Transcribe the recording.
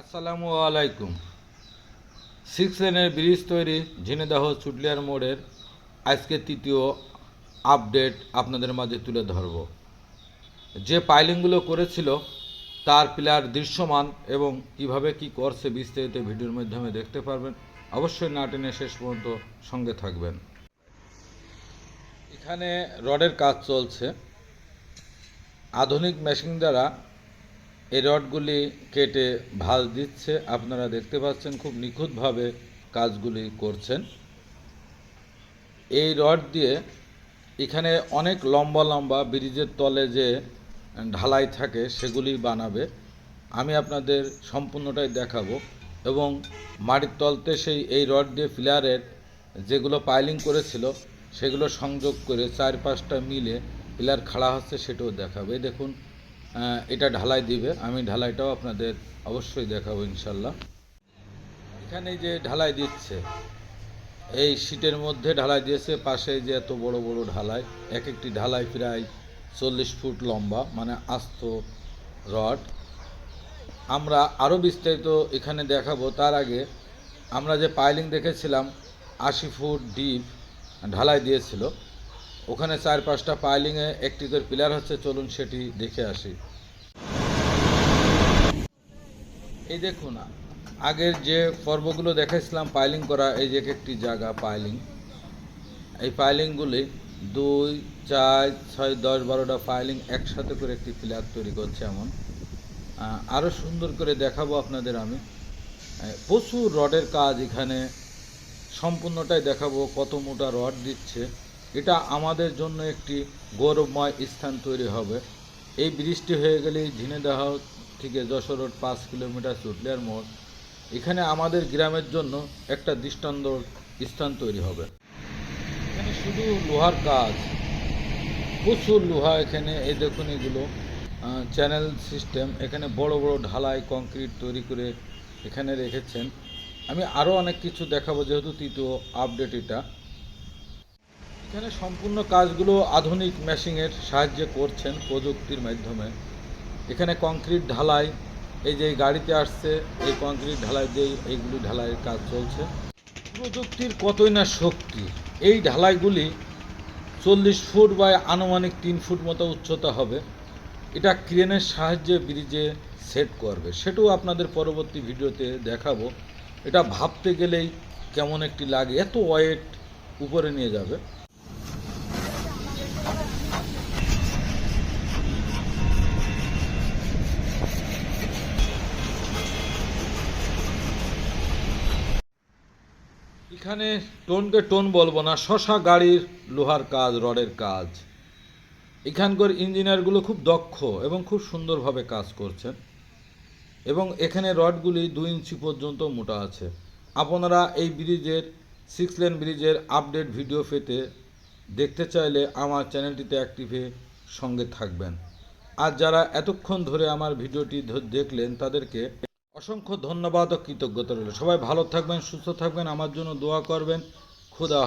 আসসালামু আলাইকুম। সিক্স লেনের ব্রিজ তৈরি, ঝিনেদাহ চুটলিয়ার মোড়ের আজকে তৃতীয় আপডেট আপনাদের মাঝে তুলে ধরব। যে পাইলিংগুলো করেছিল, তার পিলার দৃশ্যমান এবং কীভাবে কি করছে বিস্তারিত ভিডিওর মাধ্যমে দেখতে পারবেন। অবশ্যই না টেনে শেষ পর্যন্ত সঙ্গে থাকবেন। এখানে রডের কাজ চলছে। আধুনিক মেশিন দ্বারা এই রডগুলি কেটে ভাঁজ দিচ্ছে। আপনারা দেখতে পাচ্ছেন খুব নিখুঁতভাবে কাজগুলি করছেন। এই রড দিয়ে এখানে অনেক লম্বা লম্বা ব্রিজের তলে যে ঢালাই থাকে, সেগুলি বানাবে। আমি আপনাদের সম্পূর্ণটাই দেখাবো এবং মাটির তলতে সেই এই রড দিয়ে পিলারের যেগুলো পাইলিং করেছিল, সেগুলো সংযোগ করে চার পাঁচটা মিলে পিলার খাড়া হচ্ছে, সেটাও দেখাবে। দেখুন এটা ঢালাই দিবে। আমি ঢালাইটাও আপনাদের অবশ্যই দেখাবো ইনশাল্লাহ। এখানে যে ঢালাই দিচ্ছে, এই শীটের মধ্যে ঢালাই দিয়েছে, পাশে যে এত বড় বড় ঢালাই এক একটি ঢালাই প্রায় চল্লিশ ফুট লম্বা মানে আস্ত রড। আমরা আরও বিস্তারিত এখানে দেখাবো। তার আগে আমরা যে পাইলিং দেখেছিলাম, আশি ফুট ডিপ ঢালাই দিয়েছিল। ওখানে চার পাঁচটা পাইলিংয়ে একটি করে পিলার হচ্ছে, চলুন সেটি দেখে আসি। এই দেখুন, আগের যে পর্বগুলো দেখেছিলাম পাইলিং করা, এই যে একটি জায়গা পাইলিং এই পাইলিংগুলি দুই, চার, ছয়, দশ, বারোটা পাইলিং একসাথে করে একটি পিলার তৈরি করছে এমন। আরও সুন্দর করে দেখাবো আপনাদের আমি। প্রচুর রডের কাজ এখানে। সম্পূর্ণটাই দেখাবো, কত মোটা রড দিচ্ছে। এটা আমাদের জন্য একটি গৌরবময় স্থান তৈরি হবে। এই বৃষ্টি হয়ে গেলেই ঝিনেদাহ থেকে যশোর রোড পাঁচ কিলোমিটার চুটলিয়ার মোড়। এখানে আমাদের গ্রামের জন্য একটা দৃষ্টান্ত স্থান তৈরি হবে। এখানে শুধু লোহার কাজ, প্রচুর লোহা এখানে, এই দেখুন এগুলো চ্যানেল সিস্টেম। এখানে বড় বড় ঢালাই, কংক্রিট তৈরি করে এখানে রেখেছেন। আমি আরও অনেক কিছু দেখাবো, যেহেতু তৃতীয় আপডেট এটা। এখানে সম্পূর্ণ কাজগুলো আধুনিক মেশিনের সাহায্যে করছেন প্রযুক্তির মাধ্যমে। এখানে কংক্রিট ঢালাই, এই যে গাড়িতে আসছে, এই কংক্রিট ঢালাই দিয়ে এইগুলি ঢালাইয়ের কাজ চলছে। প্রযুক্তির কতই না শক্তি, এই ঢালাইগুলি চল্লিশ ফুট বা আনুমানিক তিন ফুট মতো উচ্চতা হবে। এটা ক্রেনের সাহায্যে ব্রিজে সেট করবে। সেটাও আপনাদের পরবর্তী ভিডিওতে দেখাবো। এটা ভাবতে গেলেই কেমন একটি লাগে, এত ওয়েট উপরে নিয়ে যাবে। এখানে টোনকে টোন বলব না, শশা গাড়ির লোহার কাজ, রডের কাজ। এখানকার ইঞ্জিনিয়ারগুলো খুব দক্ষ এবং খুব সুন্দরভাবে কাজ করছেন। এবং এখানে রডগুলি দুই ইঞ্চি পর্যন্ত মোটা আছে। আপনারা এই ব্রিজের সিক্স লেন ব্রিজের আপডেট ভিডিও পেতে দেখতে চাইলে আমার চ্যানেলটিতে অ্যাক্টিভে সঙ্গে থাকবেন। আর যারা এতক্ষণ ধরে আমার ভিডিওটি দেখলেন তাদেরকে অসংখ্য ধন্যবাদ ও কৃতজ্ঞতা রইল। সবাই ভালো থাকবেন, সুস্থ থাকবেন, আমার জন্য দোয়া করবেন। খুদা